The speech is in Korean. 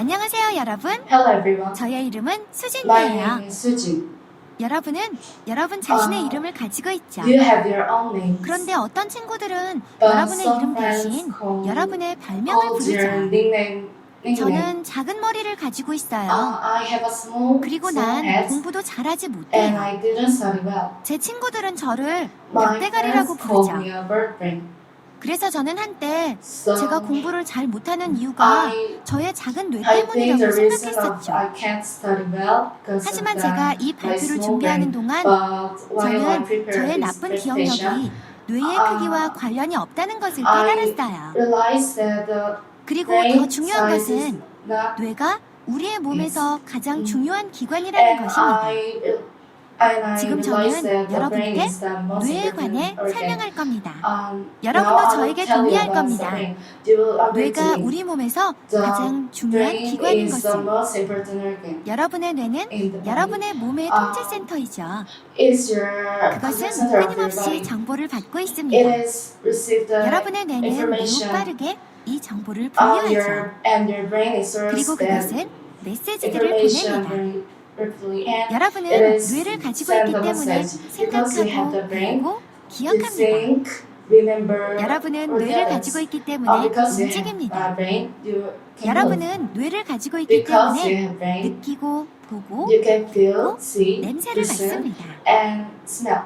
안녕하세요, 여러분. Hello everyone. 저의 이름은 My 수진이에요. is Sujin. 여러분은 여러분 자신의 아, 이름을 가지고 있죠. You have your own names. 그런데 어떤 친구들은 But 여러분의 some 이름 friends 대신 call- 여러분의 별명을 부르죠. nickname. nickname. 저는 작은 머리를 가지고 있어요. Uh, I have a small, 그리고 small 난 head 공부도 잘하지 and 못해요. I didn't study well. 제 친구들은 저를 My 늑대가리라고 friends called 부르죠. me a bird brain. 그래서 저는 한때 제가 공부를 잘 못하는 이유가 저의 작은 뇌 때문이라고 생각했었죠. 하지만 제가 이 발표를 준비하는. 동안 저는 저의 나쁜 기억력이 뇌의 아, 크기와 관련이 없다는 것을 깨달았어요. 그리고 더 중요한 것은 뇌가 우리의 몸에서 가장 음. 중요한 기관이라는 것입니다. 지금 저는 여러분께 뇌에 관해. 설명할 겁니다. Um, 여러분도 저에게 동의할 겁니다. 뇌가. 우리 몸에서 가장 중요한 기관인 것을 여러분의 뇌는. 여러분의 몸의 아, 통제센터이죠. 그것은 끊임없이. 정보를 받고 있습니다. 여러분의 뇌는 매우 빠르게 이 정보를 분류하죠. 그리고 그것은 메시지들을 보냅니다. 여러분은 뇌를 가지고 있기 때문에 생각하고 the brain, 배우고 기억합니다. think, remember, 여러분은 뇌를 가지고 있기 Uh, 때문에 because you have 움직입니다. 여러분은 뇌를 가지고 있기 때문에 느끼고 보고 you can feel, 또 see, 냄새를 listen, 맡습니다. and smell.